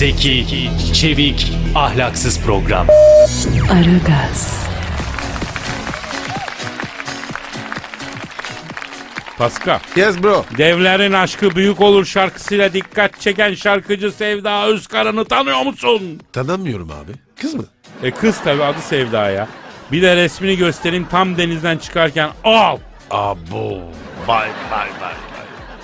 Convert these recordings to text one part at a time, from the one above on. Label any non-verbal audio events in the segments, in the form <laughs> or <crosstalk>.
Zeki, çevik, ahlaksız program. Aragaz, Pascal. Yes bro. Devlerin aşkı büyük olur şarkısıyla dikkat çeken şarkıcı Sevda Özkarın'ı tanıyor musun? Tanımıyorum abi. Kız mı? E kız tabi adı Sevda ya. Bir de resmini göstereyim tam denizden çıkarken al. Abo. Vay vay vay.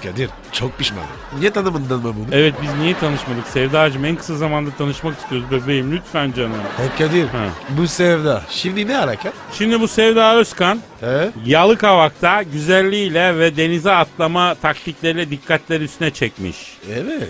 Kadir çok pişmanım. Niye tanımadın mı bunu? Evet biz niye tanışmadık Sevdacığım en kısa zamanda tanışmak istiyoruz bebeğim lütfen canım. He Kadir. Ha. Bu sevda. Şimdi ne hareket? Şimdi bu Sevda Özkan He? Yalıkavak'ta güzelliğiyle ve denize atlama taktikleriyle dikkatleri üstüne çekmiş. Evet.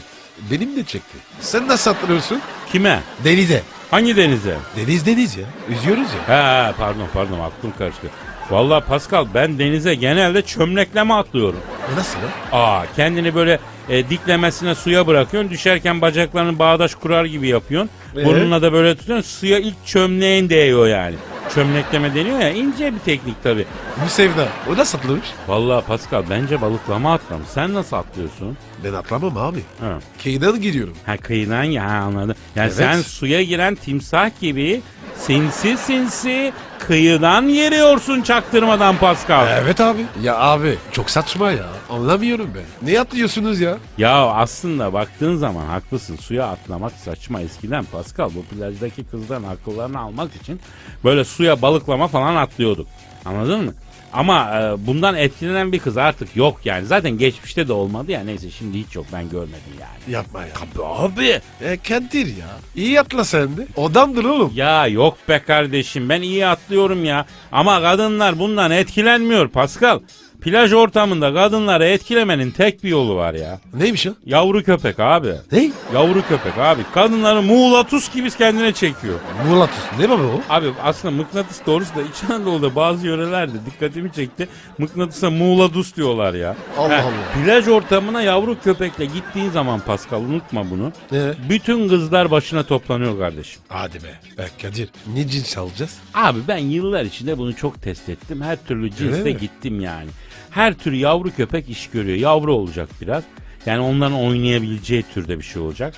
Benim de çekti. Sen nasıl atlıyorsun? Kime? Denize. Hangi denize? Deniz deniz ya. Üzüyoruz ya. He, pardon pardon aklım karıştı. Vallahi Pascal ben denize genelde çömlekleme atlıyorum. O nasıl ya? Aa kendini böyle e, diklemesine suya bırakıyorsun. Düşerken bacaklarını bağdaş kurar gibi yapıyorsun. Ee? Burnuna da böyle tutuyorsun. Suya ilk çömleğin değiyor yani. Çömlekleme deniyor ya ince bir teknik tabi. Bu sevda. O nasıl atlamış? Vallahi Pascal bence balıklama atlamış. Sen nasıl atlıyorsun? Ben atlamam abi. Ha. Kıyıdan giriyorum. Ha kıyıdan ya ha, anladım. Yani Evet. sen suya giren timsah gibi sinsi sinsi kıyıdan yeriyorsun çaktırmadan Pascal. Evet abi. Ya abi çok saçma ya. Anlamıyorum ben. Ne atlıyorsunuz ya? Ya aslında baktığın zaman haklısın. Suya atlamak saçma eskiden Pascal. Bu plajdaki kızların akıllarını almak için böyle suya balıklama falan atlıyorduk. Anladın mı? Ama e, bundan etkilenen bir kız artık yok yani. Zaten geçmişte de olmadı ya. Neyse şimdi hiç yok ben görmedim yani. Yapma ya. Abi. E Kadir ya. İyi atla sen de. Odamdır oğlum. Ya yok be kardeşim ben iyi atlıyorum ya. Ama kadınlar bundan etkilenmiyor Pascal. Plaj ortamında kadınları etkilemenin tek bir yolu var ya. Neymiş o? Yavru köpek abi. Ne? Yavru köpek abi. Kadınları muğlatus gibi kendine çekiyor. Mulatus. Ne baba o? Abi aslında mıknatıs doğrusu da İç Anadolu'da bazı yörelerde dikkatimi çekti. Mıknatısa muğladus diyorlar ya. Allah Heh, Allah. Plaj ortamına yavru köpekle gittiğin zaman Pascal unutma bunu. Ne? Bütün kızlar başına toplanıyor kardeşim. Hadi be. E Kadir. Ne cins alacağız? Abi ben yıllar içinde bunu çok test ettim. Her türlü cinste Öyle mi? gittim yani. Her tür yavru köpek iş görüyor. Yavru olacak biraz. Yani onların oynayabileceği türde bir şey olacak.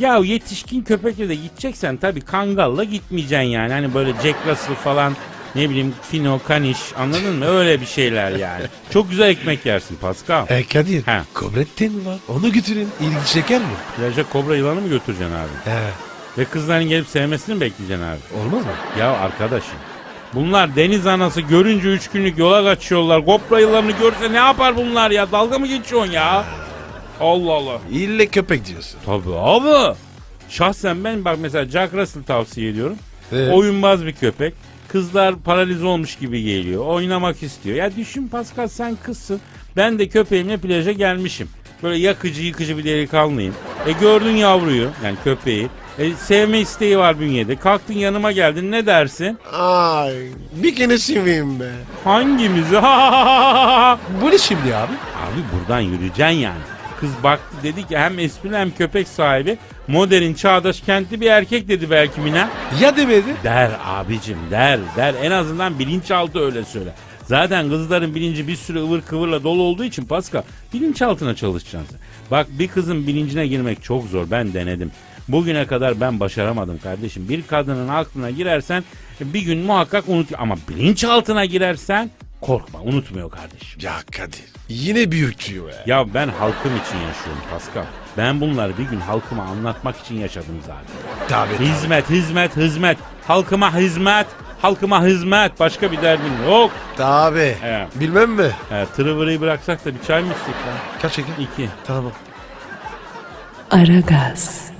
Ya yetişkin köpekle de gideceksen tabii kangalla gitmeyeceksin yani. Hani böyle Jack Russell falan ne bileyim Fino, Kaniş anladın mı? Öyle bir şeyler yani. <laughs> Çok güzel ekmek yersin Pascal. E Kadir. He. Kobretten mi var? Onu götürün. İlgi çeker mi? Plaja kobra yılanı mı götüreceksin abi? He. Ve kızların gelip sevmesini mi bekleyeceksin abi? Olmaz mı? Ya arkadaşım bunlar deniz anası görünce üç günlük yola kaçıyorlar. Kopra yıllarını görse ne yapar bunlar ya? Dalga mı geçiyorsun ya? Allah Allah. İlle köpek diyorsun. Tabii abi. Şahsen ben bak mesela Jack Russell tavsiye ediyorum. Evet. Oyunbaz bir köpek. Kızlar paralize olmuş gibi geliyor. Oynamak istiyor. Ya düşün Pascal sen kızsın. Ben de köpeğimle plaja gelmişim. Böyle yakıcı yıkıcı bir delikanlıyım. E gördün yavruyu yani köpeği. E, sevme isteği var bünyede. Kalktın yanıma geldin ne dersin? Ay. Bir kere seveyim be. Hangimizi? <laughs> Bu ne şimdi abi? Abi buradan yürüyeceksin yani. Kız baktı dedi ki hem esprili hem köpek sahibi modern çağdaş kentli bir erkek dedi belki Mina. Ya demedi? Der abicim der der en azından bilinçaltı öyle söyle. Zaten kızların bilinci bir sürü ıvır kıvırla dolu olduğu için Pascal bilinçaltına çalışacaksın. Bak bir kızın bilincine girmek çok zor ben denedim. Bugüne kadar ben başaramadım kardeşim. Bir kadının aklına girersen bir gün muhakkak unut ama bilinçaltına girersen korkma unutmuyor kardeşim. Ya Kadir. Yine büyütüyor ya. Ya ben halkım için yaşıyorum Pascal. Ben bunları bir gün halkıma anlatmak için yaşadım zaten. Tabii. Hizmet, hizmet, hizmet. Halkıma hizmet, halkıma hizmet. Başka bir derdim yok. Tabii. He. Bilmem mi? He, tırıvırıyı bıraksak da bir çay mı içsek lan? Kaç şeker? İki. Tamam. Aragaz,